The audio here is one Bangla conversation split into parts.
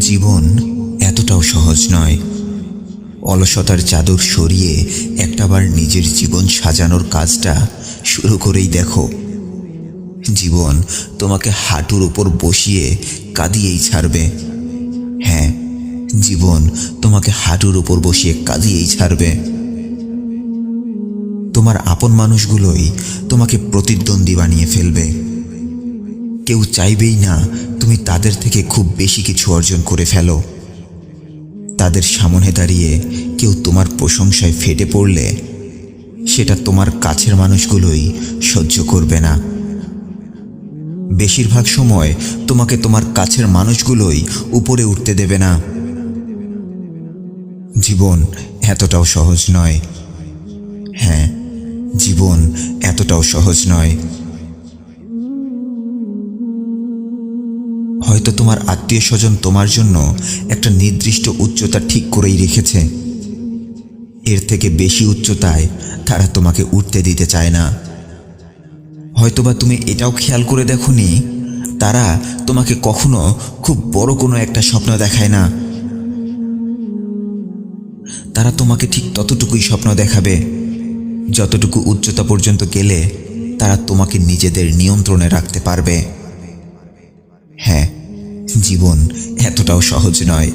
জীবন এতটাও সহজ নয়। অলসতার চাদর সরিয়ে একটাবার নিজের জীবন সাজানোর কাজটা শুরু করেই দেখো। জীবন তোমাকে হাঁটুর উপর বসিয়ে কাঁদিয়েই ছাড়বে। হ্যাঁ জীবন তোমাকে হাঁটুর উপর বসিয়ে কাঁদিয়েই ছাড়বে। তোমার আপন মানুষগুলোই তোমাকে প্রতিদ্বন্দ্বী বানিয়ে ফেলবে। কেউ চাইবেই না তুমি তাদের থেকে খুব বেশি কিছু অর্জন করে ফেলো। তাদের সামনে দাঁড়িয়ে কেউ তোমার প্রশংসায় ফেটে পড়লে সেটা তোমার কাছের মানুষগুলোই সহ্য করবে না। বেশিরভাগ সময় তোমাকে তোমার কাছের মানুষগুলোই উপরে উঠতে দেবে না। জীবন এতটাও সহজ নয়। হ্যাঁ জীবন এতটাও সহজ নয়। হয়তো তোমার আত্মীয় স্বজন তোমার জন্য একটা নির্দিষ্ট উচ্চতা ঠিক করেই রেখেছে। এর থেকে বেশি উচ্চতায় তারা তোমাকে উঠতে দিতে চায় না। হয়তোবা তুমি এটাও খেয়াল করে দেখোনি, তারা তোমাকে কখনো খুব বড় কোনো একটা স্বপ্ন দেখায় না। তারা তোমাকে ঠিক ততটুকুই স্বপ্ন দেখাবে। যতটুকু উচ্চতা পর্যন্ত গেলে তারা তোমাকে নিজেদের নিয়ন্ত্রণে রাখতে পারবে। হ্যাঁ জীবন এতটাও সহজ নয়।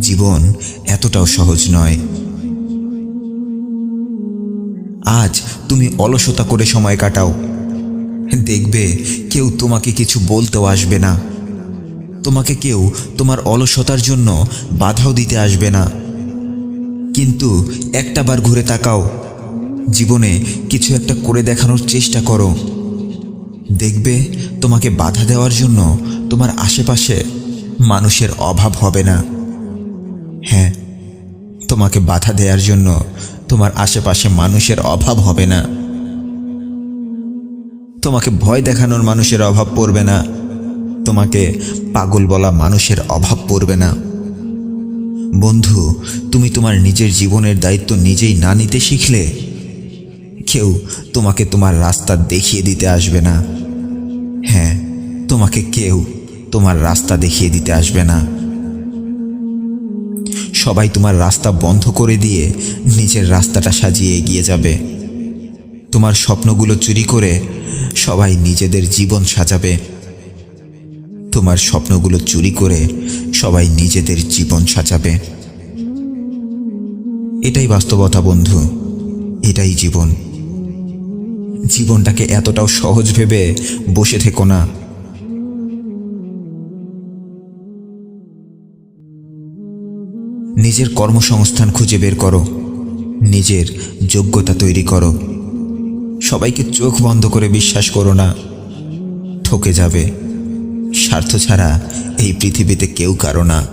জীবন এতটাও সহজ নয়। আজ তুমি অলসতা করে সময় কাটাও। দেখবে কেউ তোমাকে কিছু বলতেও আসবে না। তোমাকে কেউ তোমার অলসতার জন্য বাধাও দিতে আসবে না। কিন্তু একটাবার ঘুরে তাকাও। জীবনে কিছু একটা করে দেখানোর চেষ্টা করো। দেখবে, তোমাকে বাধা দেওয়ার জন্য তোমার আশেপাশে মানুষের অভাব হবে না। হ্যাঁ তোমাকে বাধা দেওয়ার জন্য তোমার আশেপাশে মানুষের অভাব হবে না। তোমাকে ভয় দেখানোর মানুষের অভাব পড়বে না। তোমাকে পাগল বলা মানুষের অভাব পড়বে না। বন্ধু, তুমি তোমার নিজের জীবনের দায়িত্ব নিজেই না নিতে শিখলে কেউ তোমাকে তোমার রাস্তা দেখিয়ে দিতে আসবে না। হ্যাঁ তোমাকে কেউ তোমার রাস্তা দেখিয়ে দিতে আসবে না। সবাই তোমার রাস্তা বন্ধ করে দিয়ে নিজের রাস্তাটা সাজিয়ে এগিয়ে যাবে। তোমার স্বপ্নগুলো চুরি করে সবাই নিজেদের জীবন সাজাবে। তোমার স্বপ্নগুলো চুরি করে সবাই নিজেদের জীবন সাজাবে। এটাই বাস্তবতা, বন্ধু। এটাই জীবন। জীবনটাকে এতটাও সহজ ভেবে বসে থেকো না। নিজের কর্মসংস্থান খুঁজে বের করো। নিজের যোগ্যতা তৈরি করো। সবাইকে চোখ বন্ধ করে বিশ্বাস করো না। ঠকে যাবে। স্বার্থ ছাড়া এই পৃথিবীতে কেউ কারও না।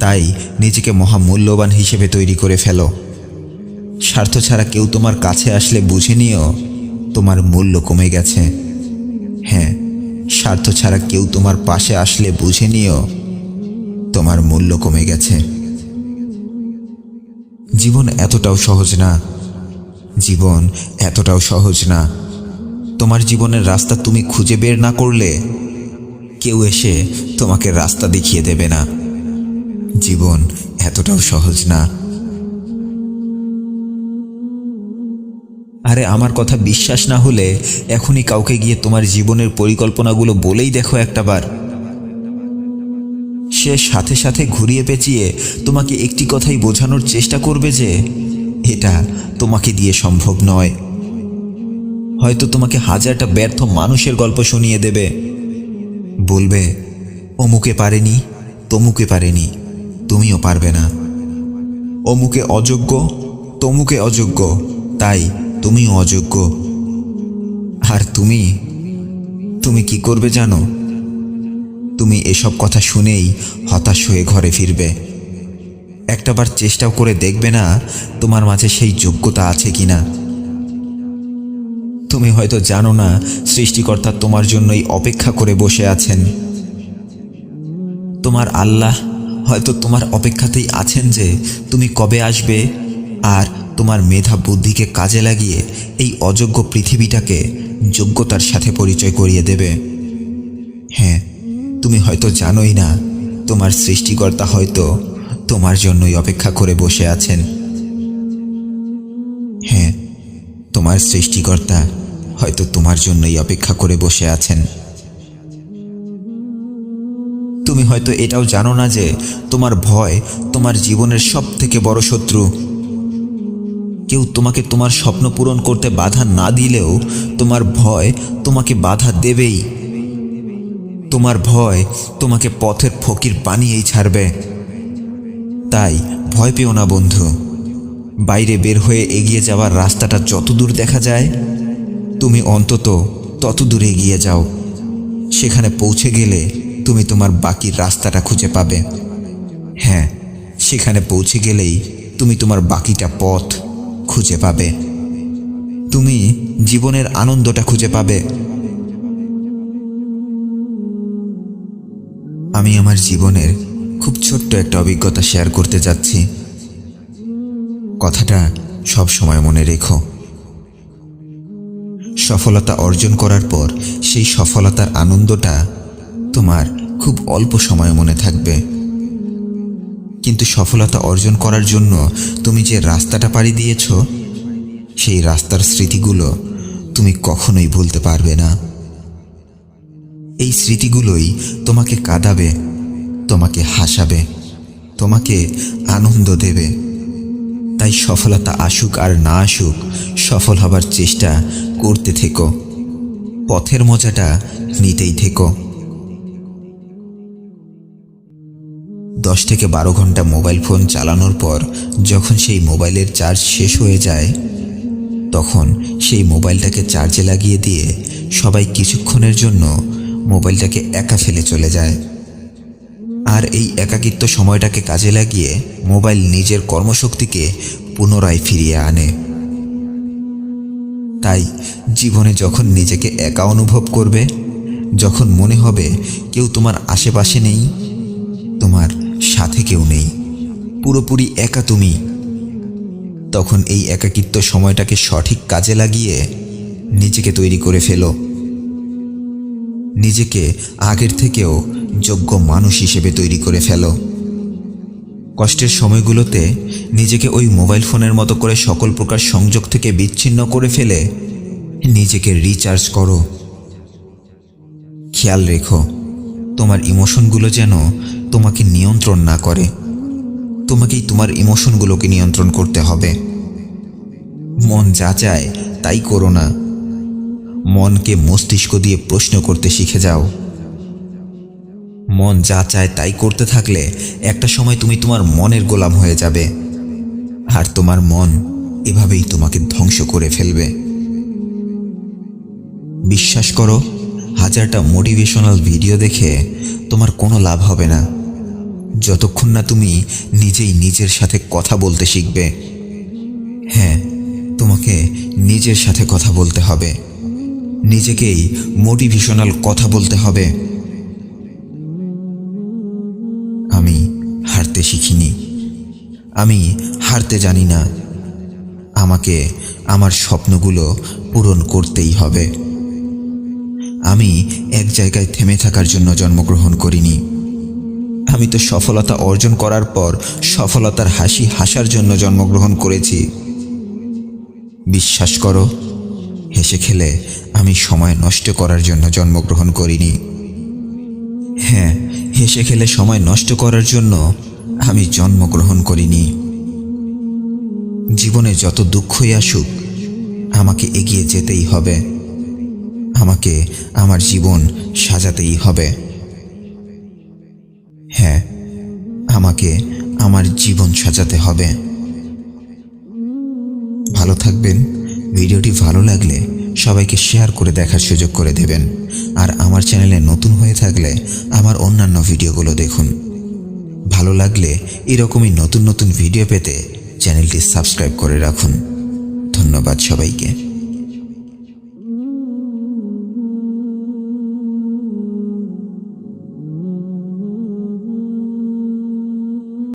তাই নিজেকে মহামূল্যবান হিসেবে তৈরি করে ফেলো। স্বার্থ ছাড়া কেউ তোমার কাছে আসলে বুঝে নিও, তোমার মূল্য কমে গেছে। হ্যাঁ স্বার্থ ছাড়া কেউ তোমার পাশে আসলে বুঝে নিও, তোমার মূল্য কমে গেছে। জীবন এতটাও সহজ না, জীবন এতটাও সহজ না। তোমার জীবনের রাস্তা তুমি খুঁজে বের না করলে কেউ এসে তোমাকে রাস্তা দেখিয়ে দেবে না। জীবন এতটাও সহজ না। আরে আমার কথা বিশ্বাস না হলে এখনই কাউকে গিয়ে তোমার জীবনের পরিকল্পনাগুলো বলেই দেখো একটাবার। সে সাথে সাথে ঘুরিয়ে পেঁচিয়ে তোমাকে একটি কথাই বোঝানোর চেষ্টা করবে যে, এটা তোমাকে দিয়ে সম্ভব নয়। হয়তো তোমাকে হাজারটা ব্যর্থ মানুষের গল্প শুনিয়ে দেবে। বলবে, অমুকে পারেনি, তমুকে পারেনি, তুমিও পারবে না। অমুকে অযোগ্য, তমুকে অযোগ্য, তাই তুমিও অযোগ্য। আর তুমি? তুমি কি করবে জানো? তুমি এসব কথা শুনেই হতাশ হয়ে ঘরে ফিরবে। একটাবার চেষ্টাও করে দেখবে না তোমার মাঝে সেই যোগ্যতা আছে কি না তুমি হয়তো জানো না সৃষ্টিকর্তা তোমার জন্যই অপেক্ষা করে বসে আছেন। তোমার আল্লাহ হয়তো তোমার অপেক্ষাতেই আছেন যে তুমি কবে আসবে আর তোমার মেধা বুদ্ধিকে কাজে লাগিয়ে এই অযোগ্য পৃথিবীটাকে যোগ্যতার সাথে পরিচয় করিয়ে দেবে। হ্যাঁ তুমি হয়তো জানোই না, তোমার সৃষ্টিকর্তা হয়তো তোমার জন্যই অপেক্ষা করে বসে আছেন। হ্যাঁ তোমার সৃষ্টিকর্তা হয়তো তোমার জন্যই অপেক্ষা করে বসে আছেন। তুমি হয়তো এটাও জানো না যে তোমার ভয় তোমার জীবনের সব থেকে বড় শত্রু কেউ তোমাকে তোমার স্বপ্ন পূরণ করতে বাধা না দিলেও তোমার ভয় তোমাকে বাধা দেবেই। তোমার ভয় তোমাকে পথের ফকির বানিয়েই ছাড়বে। তাই ভয় পেও না, বন্ধু। বাইরে বের হয়ে এগিয়ে যাওয়ার রাস্তাটা যত দূর দেখা যায়, তুমি অন্তত তত দূরে এগিয়ে যাও। সেখানে পৌঁছে গেলে তুমি তোমার বাকি রাস্তাটা খুঁজে পাবে। হ্যাঁ সেখানে পৌঁছে গেলেই তুমি তোমার বাকিটা পথ খুঁজে পাবে। তুমি জীবনের আনন্দটা খুঁজে পাবে। আমি আমার জীবনের খুব ছোট্ট একটা অভিজ্ঞতা শেয়ার করতে যাচ্ছি। কথাটা সব সময় মনে রেখো। সফলতা অর্জন করার পর সেই সফলতার আনন্দটা তোমার খুব অল্প সময় মনে থাকবে। কিন্তু সফলতা অর্জন করার জন্য তুমি যে রাস্তাটা পাড়ি দিয়েছ, সেই রাস্তার স্মৃতিগুলো তুমি কখনোই ভুলতে পারবে না। এই স্মৃতিগুলোই তোমাকে কাঁদাবে, তোমাকে হাসাবে, তোমাকে আনন্দ দেবে। তাই সফলতা আসুক আর না আসুক, সফল হবার চেষ্টা করতে থেকো। পথের মজাটা নিতেই থেকো। দশ থেকে বারো ঘণ্টা মোবাইল ফোন চালানোর পর যখন সেই মোবাইলের চার্জ শেষ হয়ে যায়, তখন সেই মোবাইলটাকে চার্জে লাগিয়ে দিয়ে সবাই কিছুক্ষণের জন্য মোবাইলটাকে একা ফেলে চলে যায়। আর এই একাকিত্ব সময়টাকে কাজে লাগিয়ে মোবাইল নিজের কর্মশক্তিকে পুনরায় ফিরিয়ে আনে। তাই জীবনে যখন নিজেকে একা অনুভব করবে, যখন মনে হবে কেউ তোমার আশেপাশে নেই, তোমার সাথে কেউ নেই। পুরোপুরি একা তুমি। তখন এই একাকিত্ব সময়টাকে সঠিক কাজে লাগিয়ে নিজেকে তৈরি করে ফেলো। নিজেকে আগের থেকেও যোগ্য মানুষ হিসেবে তৈরি করে ফেলো। কষ্টের সময়গুলোতে নিজেকে ওই মোবাইল ফোনের মতো করে সকল প্রকার সংযোগ থেকে বিচ্ছিন্ন করে ফেলে নিজেকে রিচার্জ করো। খেয়াল রেখো, তোমার ইমোশনগুলো যেন তোমাকে নিয়ন্ত্রণ না করে, তোমাকেই তোমার ইমোশনগুলোকে নিয়ন্ত্রণ করতে হবে। মন যা চায় তাই করো না। মনকে মস্তিষ্ক দিয়ে প্রশ্ন করতে শিখে যাও। মন যা চায় তাই করতে থাকলে একটা সময় তুমি তোমার মনের গোলাম হয়ে যাবে। আর তোমার মন এভাবেই তোমাকে ধ্বংস করে ফেলবে। বিশ্বাস করো, হাজারটা মোটিভেশনাল ভিডিও দেখে তোমার কোনো লাভ হবে না। যতক্ষণ না তুমি নিজেই নিজের সাথে কথা বলতে শিখবে। হ্যাঁ তোমাকে নিজের সাথে কথা বলতে হবে। নিজেকেই মোটিভেশনাল কথা বলতে হবে। আমি হারতে শিখিনি। আমি হারতে জানি না। আমাকে আমার স্বপ্নগুলো পূরণ করতেই হবে। আমি এক জায়গায় থেমে থাকার জন্য জন্মগ্রহণ করিনি। আমি তো সফলতা অর্জন করার পর সফলতার হাসি হাসার জন্য জন্মগ্রহণ করেছি। বিশ্বাস করো, হেসে খেলে আমি সময় নষ্ট করার জন্য জন্মগ্রহণ করিনি। হ্যাঁ হেসে খেলে সময় নষ্ট করার জন্য আমি জন্মগ্রহণ করিনি। জীবনে যত দুঃখই আসুক, আমাকে এগিয়ে যেতেই হবে। আমাকে আমার জীবন সাজাতেই হবে। আমাকে আমার জীবন সাজাতে হবে। ভালো থাকবেন। ভিডিওটি ভালো লাগলে সবাইকে শেয়ার করে দেখার সুযোগ করে দেবেন। আর আমার চ্যানেলে নতুন হয়ে থাকলে আমার অন্যান্য ভিডিওগুলো দেখুন। ভালো লাগলে এরকমই নতুন নতুন ভিডিও পেতে চ্যানেলটি সাবস্ক্রাইব করে রাখুন। ধন্যবাদ সবাইকে।